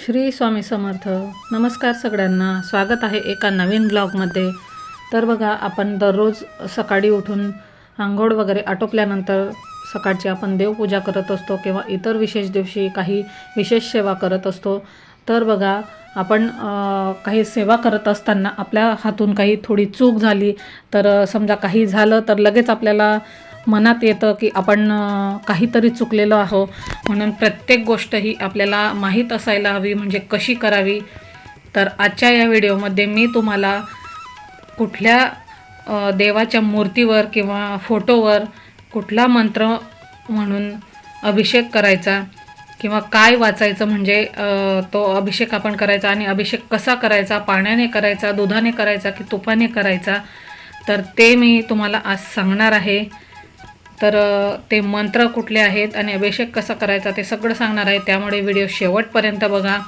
श्री स्वामी समर्थ. नमस्कार सगळ्यांना. स्वागत आहे एका नवीन ब्लॉगमध्ये. तर बघा आपण दररोज सकाळी उठून आंघोळ वगैरे आटोपल्यानंतर सकाळची आपण देवपूजा करत असतो किंवा इतर विशेष दिवशी काही विशेष सेवा करत असतो. तर बघा आपण काही सेवा करत असताना आपल्या हातून काही थोडी चूक झाली तर समजा काही झालं तर लगेच आपल्याला मनात येतं की आपण काहीतरी चुकलेलो आहो. म्हणून प्रत्येक गोष्ट ही आपल्याला माहीत असायला हवी म्हणजे कशी करावी. तर आजच्या या व्हिडिओमध्ये मी तुम्हाला कुठल्या देवाच्या मूर्तीवर किंवा फोटोवर कुठला मंत्र म्हणून अभिषेक करायचा किंवा काय वाचायचं म्हणजे तो अभिषेक आपण करायचा आणि अभिषेक कसा करायचा पाण्याने करायचा दुधाने करायचा की तुपाने करायचा. तर ते मी तुम्हाला आज सांगणार आहे. तर ते मंत्र कुठले आहेत आणि अभिषेक कसा करायचा ते सगळं सांगणार आहे. त्यामुळे व्हिडिओ शेवटपर्यंत बघा.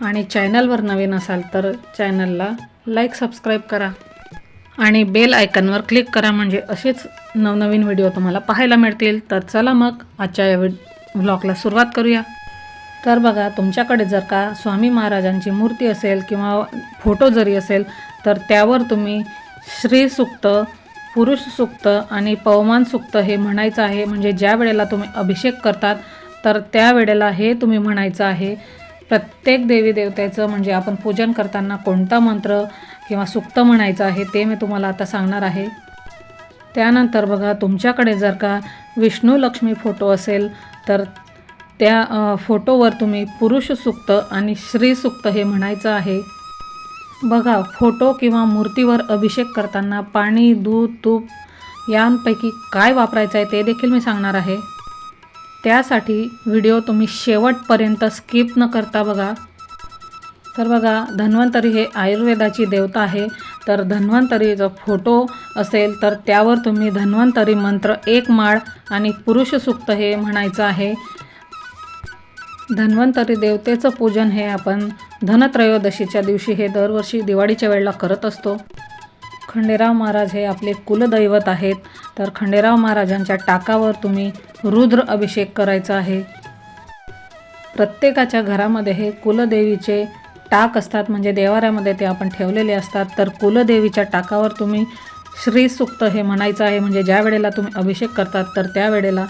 आणि चॅनलवर नवीन असाल तर चॅनलला लाईक सबस्क्राईब करा. आणि बेल आयकनवर क्लिक करा म्हणजे असेच नवनवीन व्हिडिओ तुम्हाला पाहायला मिळतील. तर चला मग आजच्या या व्लॉगला सुरुवात करूया. तर बघा तुमच्याकडे जर का स्वामी महाराजांची मूर्ती असेल किंवा फोटो जरी असेल तर त्यावर तुम्ही श्री सुक्त पुरुष सुक्त आणि पवमान सुक्त हे म्हणायचं आहे. म्हणजे ज्या वेळेला तुम्ही अभिषेक करतात तर त्या वेळेला हे तुम्ही म्हणायचं आहे. प्रत्येक देवी देवतेचं म्हणजे आपण पूजन करताना कोणता मंत्र किंवा सुक्त म्हणायचं आहे ते मी तुम्हाला आता सांगणार आहे. त्यानंतर बघा तुमच्याकडे जर का विष्णू लक्ष्मी फोटो असेल तर त्या फोटोवर तुम्ही पुरुष सुक्त आणि श्री सुक्त हे म्हणायचं आहे. बघा फोटो किंवा मूर्तीवर अभिषेक करताना पाणी दूध तूप यांपैकी काय वापरायचं आहे ते देखील मी सांगणार आहे. त्यासाठी व्हिडिओ तुम्ही शेवटपर्यंत स्किप न करता बघा. तर बघा धन्वंतरी हे आयुर्वेदाची देवता आहे. तर धन्वंतरी जर फोटो असेल तर त्यावर तुम्ही धन्वंतरी मंत्र एक माळ आणि पुरुष सुक्त हे म्हणायचं आहे. धन्वंतरी देवतेचं पूजन हे आपण धनत्रयोदशीच्या दिवशी हे दरवर्षी दिवाळीच्या वेळेला करत असतो. खंडेराव महाराज हे आपले कुलदैवत आहेत. तर खंडेराव महाराजांच्या टाकावर तुम्ही रुद्र अभिषेक करायचा आहे. प्रत्येकाच्या घरामध्ये हे कुलदेवीचे टाक असतात. म्हणजे देवाऱ्यामध्ये ते आपण ठेवलेले असतात. तर कुलदेवीच्या टाकावर तुम्ही श्रीसूक्त हे म्हणायचं आहे. म्हणजे ज्या वेळेला तुम्ही अभिषेक करतात तर त्यावेळेला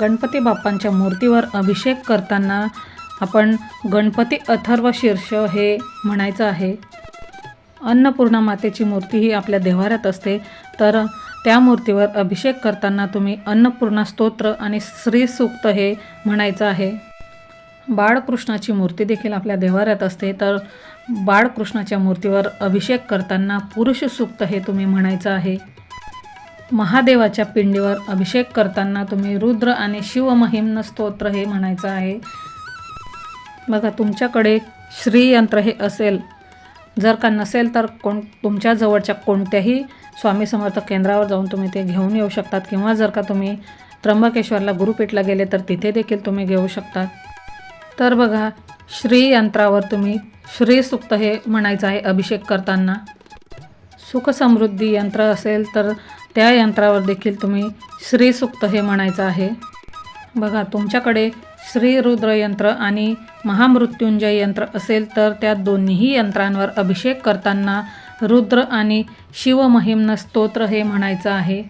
गणपती बाप्पांच्या मूर्तीवर अभिषेक करताना आपण गणपती अथर्व शीर्ष हे म्हणायचं आहे. अन्नपूर्णा मातेची मूर्ती ही आपल्या देवाऱ्यात असते. तर त्या मूर्तीवर अभिषेक करताना तुम्ही अन्नपूर्णा स्तोत्र आणि श्री सूक्त हे म्हणायचं आहे. बाळकृष्णाची मूर्ती देखील आपल्या देवाऱ्यात असते. तर बाळकृष्णाच्या मूर्तीवर अभिषेक करताना पुरुष सूक्त हे तुम्ही म्हणायचं आहे. महादेवाच्या पिंडीवर अभिषेक करताना तुम्ही रुद्र आणि शिवमहिम्न स्तोत्र हे म्हणायचं आहे. बघा तुमच्याकडे श्रीयंत्र हे असेल. जर का नसेल तर कोण तुमच्या जवळच्या कोणत्याही स्वामी समर्थ केंद्रावर जाऊन तुम्ही ते घेऊन येऊ शकतात. किंवा जर का तुम्ही त्र्यंबकेश्वरला गुरुपीठला गेले तर तिथे देखील तुम्ही घेऊ शकतात. तर बघा श्रीयंत्रावर तुम्ही श्रीसुक्त हे म्हणायचं आहे अभिषेक करताना. सुखसमृद्धी यंत्र असेल तर त्या यंत्रावर देखील तुम्ही श्रीसूक्त हे म्हणायचं आहे. बघा तुमच्याकडे श्री रुद्र यंत्र आणि महामृत्युंजय यंत्र असेल तर त्या दोन्हीही यंत्रांवर अभिषेक करताना रुद्र आणि शिवमहिम्न स्तोत्र हे म्हणायचं आहे.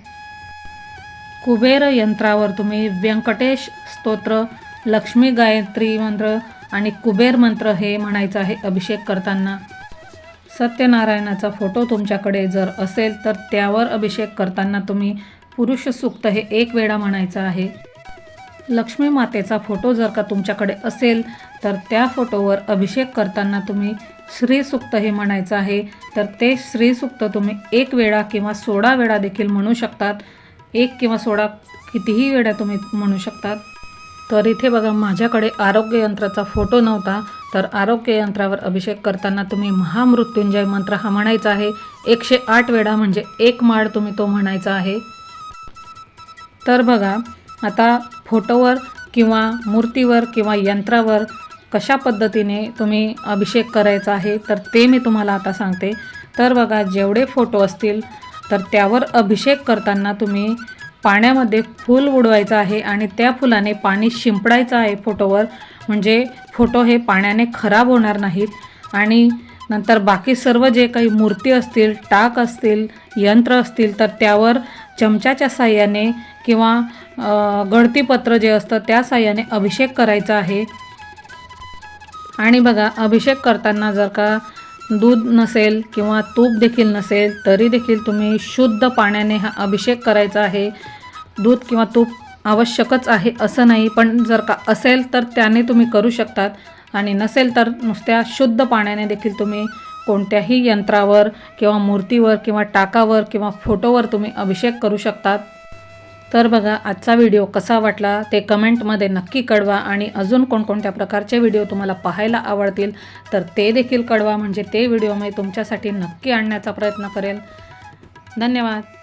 कुबेर यंत्रावर तुम्ही व्यंकटेश स्तोत्र लक्ष्मी गायत्री मंत्र आणि कुबेर मंत्र हे म्हणायचं आहे अभिषेक करताना. सत्यनारायणाचा फोटो तुमच्याकडे जर असेल तर त्यावर अभिषेक करताना तुम्ही पुरुष सूक्त हे एक वेळा म्हणायचं आहे. लक्ष्मी मातेचा फोटो जर का तुमच्याकडे असेल तर त्या फोटोवर अभिषेक करताना तुम्ही श्रीसुक्त हे म्हणायचं आहे. तर ते श्रीसुक्त तुम्ही एक वेळा किंवा सोळा वेळा देखील म्हणू शकतात. एक किंवा सोळा कितीही वेळा तुम्ही म्हणू शकतात. तर इथे बघा माझ्याकडे आरोग्य यंत्राचा फोटो नव्हता. तर आरोग्य यंत्रावर अभिषेक करताना तुम्ही महामृत्युंजय मंत्र हा म्हणायचा आहे. एकशे आठ वेळा म्हणजे एक माळ तुम्ही तो म्हणायचा आहे. तर बघा आता फोटोवर किंवा मूर्तीवर किंवा यंत्रावर कशा पद्धतीने तुम्ही अभिषेक करायचा आहे तर ते मी तुम्हाला आता सांगते. तर बघा जेवढे फोटो असतील तर त्यावर अभिषेक करताना तुम्ही पाण्यामध्ये फूल उडवायचं आहे आणि त्या फुलाने पाणी शिंपडायचं आहे फोटोवर. म्हणजे फोटो हे पाण्याने खराब होणार नाहीत आणि नंतर बाकी सर्व जे काही मूर्ती असतील टाक असतील यंत्र असतील तर त्यावर चमच्याच्या साह्याने किंवा गळतीपत्र जे असतं त्या साह्याने अभिषेक करायचा आहे. आणि बघा अभिषेक करताना जर का दूध नसेल किंवा तूप देखील नसेल तरी देखील तुम्ही शुद्ध पाण्याने हा अभिषेक करायचा आहे. दूध किंवा तूप आवश्यकच आहे असं नाही पण जर का असेल तर त्याने तुम्ही करू शकतात. आणि नसेल तर नुसत्या शुद्ध पाण्याने देखील तुम्ही कोणत्याही यंत्रावर किंवा मूर्तीवर किंवा टाकावर किंवा फोटोवर तुम्ही अभिषेक करू शकतात. तर बघा आजचा व्हिडिओ कसा वाटला ते कमेंटमध्ये नक्की कळवा. आणि अजून कोणकोणत्या प्रकारचे व्हिडिओ तुम्हाला पाहायला आवडतील तर ते देखील कळवा. म्हणजे ते व्हिडिओ मी तुमच्यासाठी नक्की आणण्याचा प्रयत्न करेल. धन्यवाद.